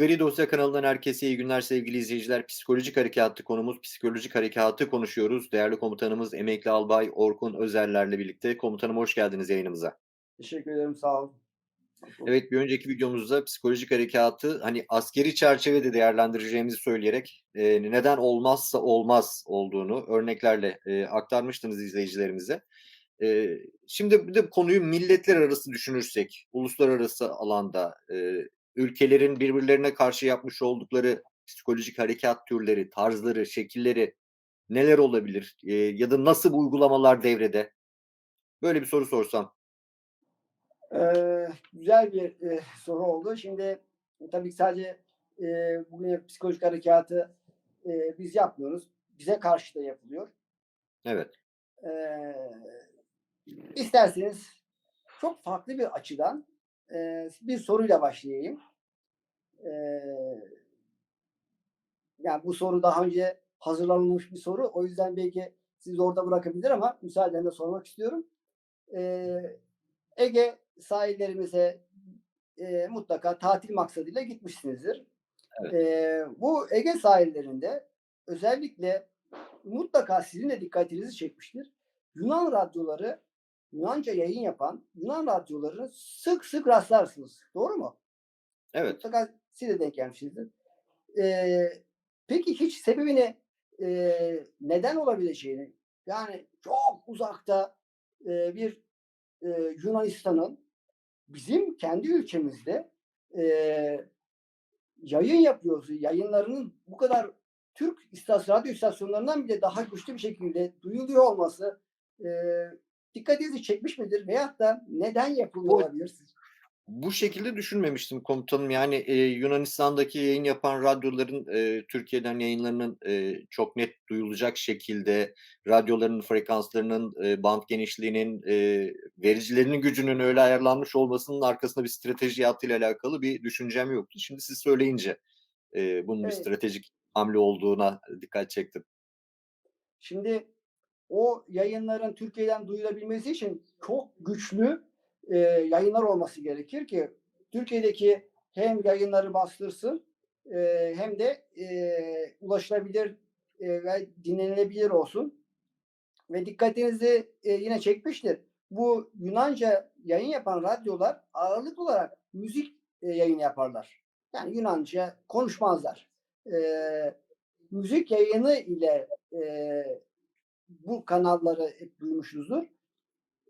Gri Dosya kanalından herkese iyi günler sevgili izleyiciler. Psikolojik harekatı konumuz psikolojik harekatı konuşuyoruz. Değerli komutanımız emekli albay Orkun Özerler'le birlikte. Komutanım hoş geldiniz yayınımıza. Teşekkür ederim, sağ olun. Evet bir önceki videomuzda psikolojik harekatı hani askeri çerçevede değerlendireceğimizi söyleyerek e, neden olmazsa olmaz olduğunu örneklerle e, aktarmıştınız izleyicilerimize. E, şimdi bir de konuyu milletler arası düşünürsek, uluslararası alanda e, ülkelerin birbirlerine karşı yapmış oldukları psikolojik harekat türleri, tarzları, şekilleri neler olabilir? E, ya da nasıl bu uygulamalar devrede? Böyle bir soru sorsam. Eee, güzel bir, eee, soru oldu. Şimdi tabii ki sadece, eee, bugün psikolojik harekatı, eee, biz yapmıyoruz. Bize karşı da yapılıyor. Evet. Eee, isterseniz çok farklı bir açıdan, eee, bir soruyla başlayayım. Eee yani bu soru daha önce hazırlanılmış bir soru. O yüzden belki sizi orada bırakabilir ama müsaadenle sormak istiyorum. Eee, Ege sahillerimize, eee, mutlaka tatil maksadıyla gitmişsinizdir. Evet. Eee, bu Ege sahillerinde özellikle mutlaka sizin de dikkatinizi çekmiştir. Yunan radyoları, Yunanca yayın yapan Yunan radyolarını sık sık rastlarsınız. Doğru mu? Evet. Mutlaka siz de denk gelmişsinizdir. Eee, peki hiç sebebini, eee, neden olabileceğini, yani çok uzakta, eee, bir, eee, Yunanistan'ın bizim kendi ülkemizde, eee, yayın yapıyorsa, yayınlarının bu kadar Türk istas radyo istasyonlarından bile daha güçlü bir şekilde duyuluyor olması, eee, dikkatinizi çekmiş midir veyahut da neden yapılıyor olabilir sizce? Bu şekilde düşünmemiştim komutanım. Yani, eee, Yunanistan'daki yayın yapan radyoların, eee, Türkiye'den yayınlarının, eee, çok net duyulacak şekilde radyoların frekanslarının, eee, bant genişliğinin, eee, vericilerinin gücünün öyle ayarlanmış olmasının arkasında bir strateji yattığıyla alakalı bir düşüncem yoktu. Şimdi siz söyleyince, eee, bunun bir Evet. stratejik hamle olduğuna dikkat çektim. Şimdi o yayınların Türkiye'den duyulabilmesi için çok güçlü, eee, yayınlar olması gerekir ki Türkiye'deki hem yayınları bastırsın, eee, hem de, eee, ulaşılabilir, eee, ve dinlenilebilir olsun. Ve dikkatinizi, eee, yine çekmiştir. Bu Yunanca yayın yapan radyolar ağırlıklı olarak müzik, eee, yayını yaparlar. Yani Yunanca konuşmazlar. Eee, müzik yayını ile, eee, bu kanalları hep duymuşuzdur.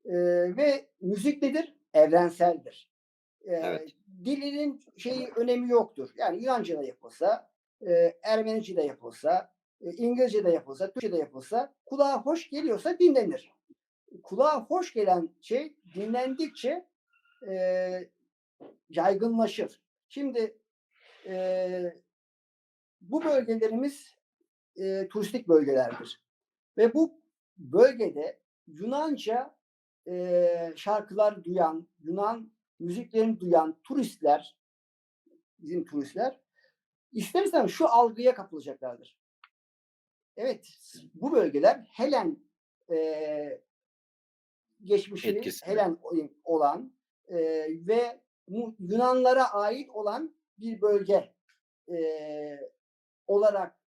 Eee, ve müzik nedir? Evrenseldir. Eee, Evet. dilinin şeyi önemi yoktur. Yani Yunanca da yapılsa, eee, Ermenice de yapılsa, eee, İngilizce de yapılsa, Türkçe de yapılsa kulağa hoş geliyorsa dinlenir. Kulağa hoş gelen şey dinlendikçe, eee, yaygınlaşır. Şimdi, eee, bu bölgelerimiz, eee, turistik bölgelerdir ve bu bölgede Yunanca, eee, şarkılar duyan, Yunan müziklerini duyan turistler, bizim turistler ister istemez şu algıya kapılacaklardır. Evet, bu bölgeler Helen, eee, geçmişi Etkisinde. Helen olan, eee, ve Yunanlara ait olan bir bölge, eee, olarak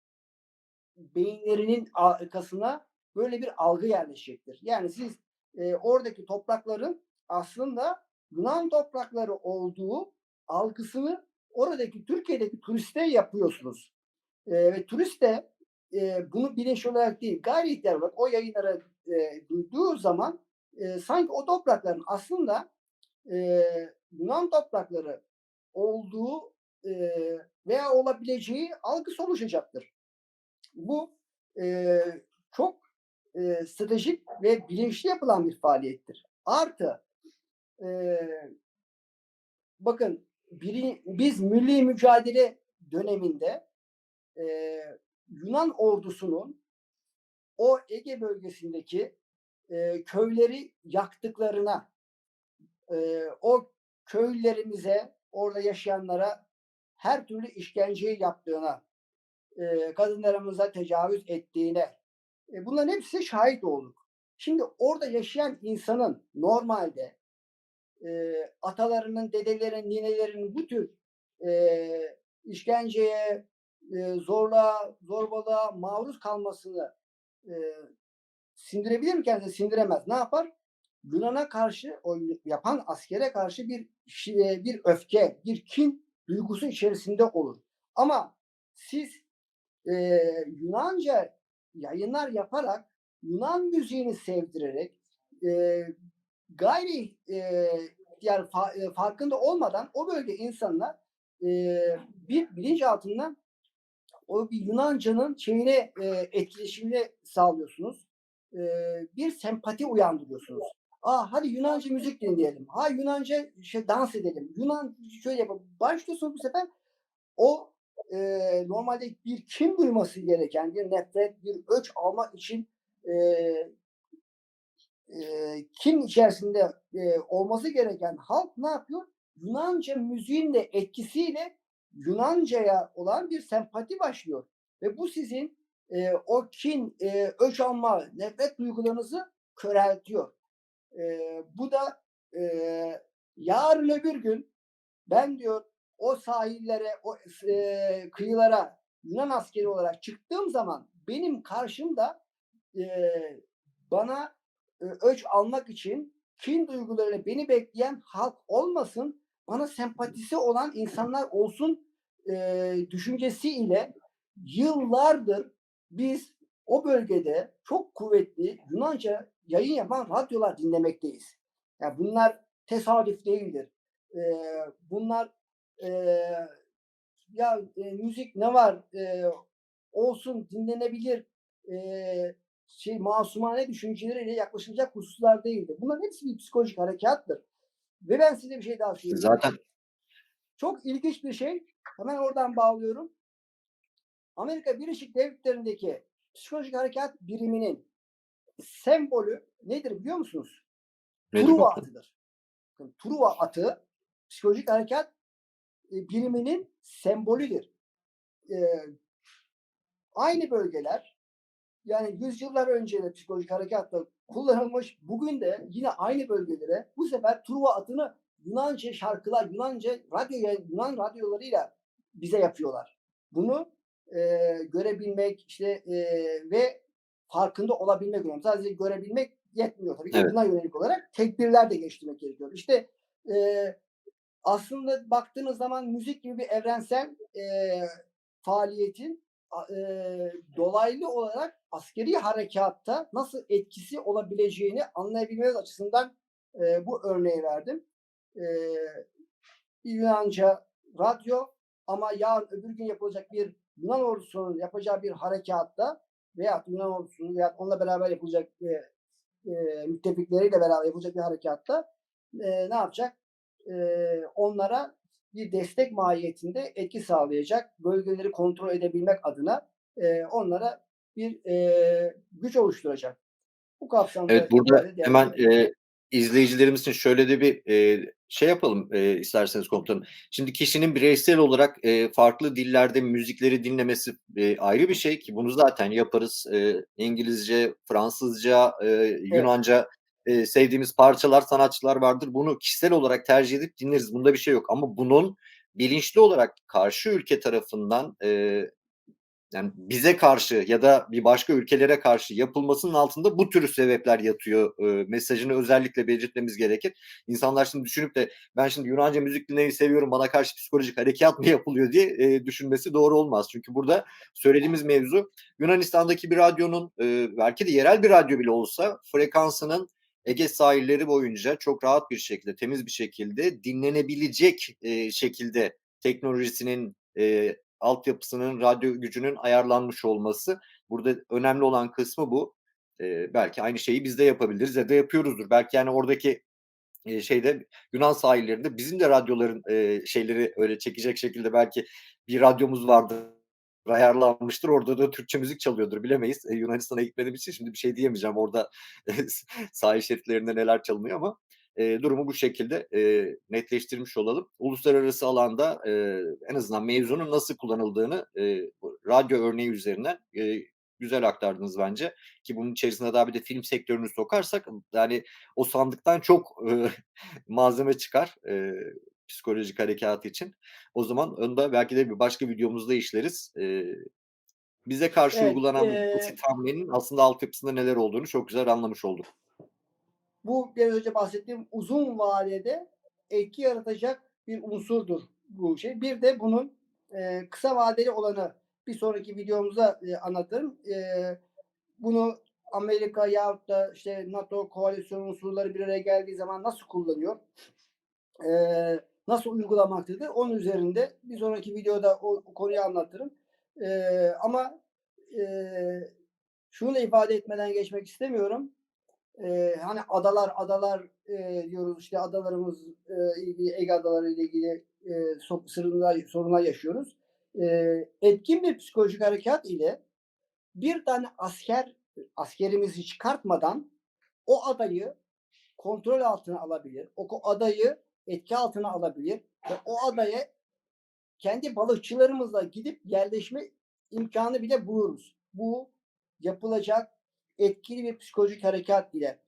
beyinlerinin arkasına böyle bir algı yerleşecektir. Yani siz, eee, oradaki toprakların aslında Yunan toprakları olduğu algısını oradaki Türkiye'deki turiste yapıyorsunuz. Eee, ve turist de, eee, bunu bilinçli olarak değil, gayri ihtiyari olarak o yayınları, eee, duyduğu zaman, eee, sanki o toprakların aslında, eee, Yunan toprakları olduğu, eee, veya olabileceği algısı oluşacaktır. Bu, eee, çok, eee, stratejik ve bilinçli yapılan bir faaliyettir. Artı, eee, bakın biri biz millî mücadele döneminde, eee, Yunan ordusunun o Ege bölgesindeki, eee, köyleri yaktıklarına, eee, o köylerimize, orada yaşayanlara her türlü işkenceyi yaptığına, eee, kadınlarımıza tecavüz ettiğine, eee, bunların hepsi şahit olduk. Şimdi orada yaşayan insanın normalde, eee, atalarının, dedelerinin, ninelerinin bu tür, eee, işkenceye, eee, zorluğa, zorbalığa maruz kalmasını, eee, sindirebilir mi kendisi? Sindiremez. Ne yapar? Yunan'a karşı, o yapan askere karşı bir bir öfke, bir kin duygusu içerisinde olur. Ama siz, eee, Yunanca yayınlar yaparak, Yunan müziğini sevdirerek, eee, gayri, eee, yani fa eee, farkında olmadan o bölge insanına, eee, bir bilinçaltından o bir Yunanca'nın şeyine, eee, etkileşimini sağlıyorsunuz. Eee, bir sempati uyandırıyorsunuz. A, hadi Yunanca müzik dinleyelim. Ha, Yunanca şey dans edelim. Yunan şöyle yapalım. Başlıyorsunuz bu sefer o, eee, normalde bir kin duyması gereken, bir nefret, bir öç almak için, eee eee, kin içerisinde, eee, olması gereken halk ne yapıyor? Yunanca müziğin de etkisiyle Yunanca'ya olan bir sempati başlıyor ve bu sizin, eee, o kin, eee, öç alma, nefret duygularınızı köreltiyor. Eee, bu da, eee, yarın öbür gün ben diyor o sahillere, o eee, kıyılara Yunan askeri olarak çıktığım zaman benim karşımda, eee, bana, eee, öç almak için kin duygularıyla beni bekleyen halk olmasın, bana sempatisi olan insanlar olsun, eee, düşüncesiyle yıllardır biz o bölgede çok kuvvetli Yunanca yayın yapan radyolar dinlemekteyiz. Ya, bunlar tesadüf değildir. Eee, bunlar, eee, ya, eee, müzik ne var, eee, olsun, dinlenebilir, eee, şey, masumane düşünceleriyle yaklaşılacak hususlar değildir. Bunların hepsi bir psikolojik harekattır ve ben size bir şey daha söyleyeyim. Zaten Çok ilginç bir şey. Hemen oradan bağlıyorum. Amerika Birleşik Devletleri'ndeki psikolojik harekat biriminin sembolü nedir biliyor musunuz? Nedir Truva atıdır. Bakın Truva atı psikolojik harekat, biriminin sembolüdür. Eee, aynı bölgeler, yani yüzyıllar önce de psikolojik harekatta kullanılmış, bugün de yine aynı bölgelere bu sefer Truva atını Yunanca şarkılar, Yunanca radyo Yunan radyolarıyla bize yapıyorlar. Bunu, eee, görebilmek, işte, eee, ve farkında olabilmek önemli. Sadece görebilmek yetmiyor tabii ki. Evet. Buna yönelik olarak tedbirler de geliştirmek gerekiyor. İşte, eee, aslında baktığınız zaman müzik gibi bir evrensel, eee, faaliyetin, eee, dolaylı olarak askeri harekatta nasıl etkisi olabileceğini anlayabilmeniz açısından, eee, bu örneği verdim. Eee, Yunanca radyo ama yarın öbür gün yapılacak bir Yunan ordusunun yapacağı bir harekatta veyahut Yunan ordusunun veyahut onunla beraber yapılacak, eee, eee, müttefikleriyle beraber yapılacak bir harekatta, eee, ne yapacak? Eee, onlara bir destek mahiyetinde etki sağlayacak, bölgeleri kontrol edebilmek adına, eee, onlara bir, eee, güç oluşturacak. Bu kapsamda Evet, burada hemen, eee, izleyicilerimiz için şöyle de bir, eee, şey yapalım, eee, isterseniz komutanım. Şimdi kişinin bireysel olarak, eee, farklı dillerde müzikleri dinlemesi, eee, ayrı bir şey ki bunu zaten yaparız. Eee, İngilizce, Fransızca, eee, Evet. Eee, sevdiğimiz parçalar, sanatçılar vardır. Bunu kişisel olarak tercih edip dinleriz. Bunda bir şey yok ama bunun bilinçli olarak karşı ülke tarafından, eee, yani bize karşı ya da bir başka ülkelere karşı yapılmasının altında bu tür sebepler yatıyor, eee, mesajını özellikle belirtmemiz gerekir. İnsanlar şimdi düşünüp de ben şimdi Yunanca müzik dinlemeyi seviyorum, bana karşı psikolojik harekat mı yapılıyor diye, eee, düşünmesi doğru olmaz. Çünkü burada söylediğimiz mevzu Yunanistan'daki bir radyonun, eee, belki de yerel bir radyo bile olsa frekansının Ege sahilleri boyunca çok rahat bir şekilde, temiz bir şekilde dinlenebilecek, eee, şekilde teknolojisinin, eee, altyapısının, radyo gücünün ayarlanmış olması. Burada önemli olan kısmı bu. Eee, belki aynı şeyi biz de yapabiliriz ya da yapıyoruzdur. Belki, yani, oradaki, eee, şeyde Yunan sahillerinde bizim de radyoların, eee, şeyleri öyle çekecek şekilde belki bir radyomuz vardır, ayarlanmıştır. Orada da Türkçe müzik çalıyordur, bilemeyiz. Eee, Yunanistan'a gitmediğim için şimdi bir şey diyemeyeceğim orada sahil şeritlerinde neler çalınıyor ama, eee, durumu bu şekilde, eee, netleştirmiş olalım. Uluslararası alanda, eee, en azından mevzunun nasıl kullanıldığını, bu radyo örneği üzerinden, eee, güzel aktardınız bence ki bunun içerisine daha bir de film sektörünü sokarsak, yani, o sandıktan çok, ııı, malzeme çıkar. Eee psikolojik harekâtı için. O zaman onu da belki de bir başka videomuzda işleriz. Eee, bize karşı Evet, uygulanan bu eee basit hamlenin aslında altyapısında neler olduğunu çok güzel anlamış olduk. Bu biraz önce bahsettiğim uzun vadede etki yaratacak bir unsurdur bu şey. Bir de bunun, eee, kısa vadeli olanı bir sonraki videomuzda, eee, anlatırım. Eee, bunu Amerika yahut da, işte, NATO koalisyon unsurları bir araya geldiği zaman nasıl kullanıyor? Eee, nasıl uygulamaktadır? Onun üzerinde bir sonraki videoda o konuyu anlatırım. Eee, ama, eee, şunu da ifade etmeden geçmek istemiyorum. Eee, hani adalar adalar, eee, diyoruz, işte, adalarımız, eee, ilgili Ege Adaları ile ilgili, eee, so sırınlar sorunlar yaşıyoruz. Eee, etkin bir psikolojik harekât ile bir tane asker askerimizi çıkartmadan o adayı kontrol altına alabilir. O adayı etki altına alabilir ve o adaya kendi balıkçılarımızla gidip yerleşme imkânı bile buluruz. Bu yapılacak etkili bir psikolojik harekât ile.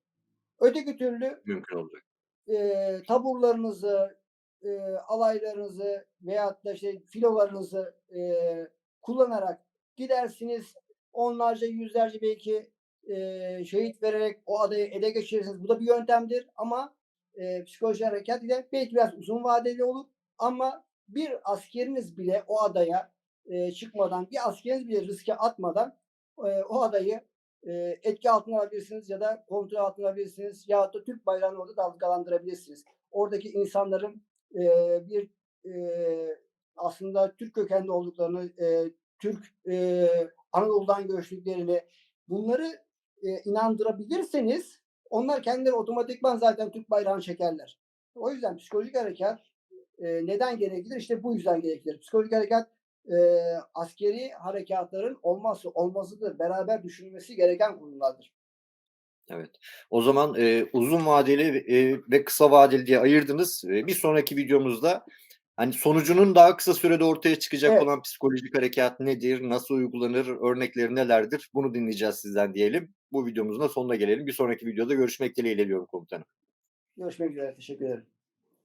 Öteki türlü Mümkün olacak. eee, taburlarınızı, eee, alaylarınızı veyahut da, işte, filolarınızı, eee, kullanarak gidersiniz. Onlarca, yüzlerce belki, eee, şehit vererek o adayı ele geçirirsiniz. Bu da bir yöntemdir ama, eee, psikolojik harekât ile belki biraz uzun vadeli olur ama bir askeriniz bile o adaya, eee, çıkmadan, bir askeriniz bile riske atmadan, eee, o adayı, eee, etki altına alabilirsiniz ya da kontrol altına alabilirsiniz yahut da Türk bayrağını orada dalgalandırabilirsiniz. Oradaki insanların, eee, bir, eee, aslında Türk kökenli olduklarını, eee, Türk, eee, Anadolu'dan göçtüklerini bunları, eee, inandırabilirseniz onlar kendileri otomatikman zaten Türk bayrağını çekerler. O yüzden psikolojik harekât, eee, neden gereklidir? İşte bu yüzden gereklidir. Psikolojik harekât, eee, askeri harekâtların olmazsa olmazıdır. Beraber düşünülmesi gereken konulardır. Evet. O zaman, eee, uzun vadeli, eee, ve kısa vadeli diye ayırdınız. Eee, bir sonraki videomuzda, hani, sonucunun daha kısa sürede ortaya çıkacak Evet. olan psikolojik harekât nedir, nasıl uygulanır, örnekleri nelerdir bunu dinleyeceğiz sizden diyelim. Bu videomuzun da sonuna gelelim. Bir sonraki videoda görüşmek dileğiyle diyorum komutanım. Görüşmek üzere, teşekkür ederim.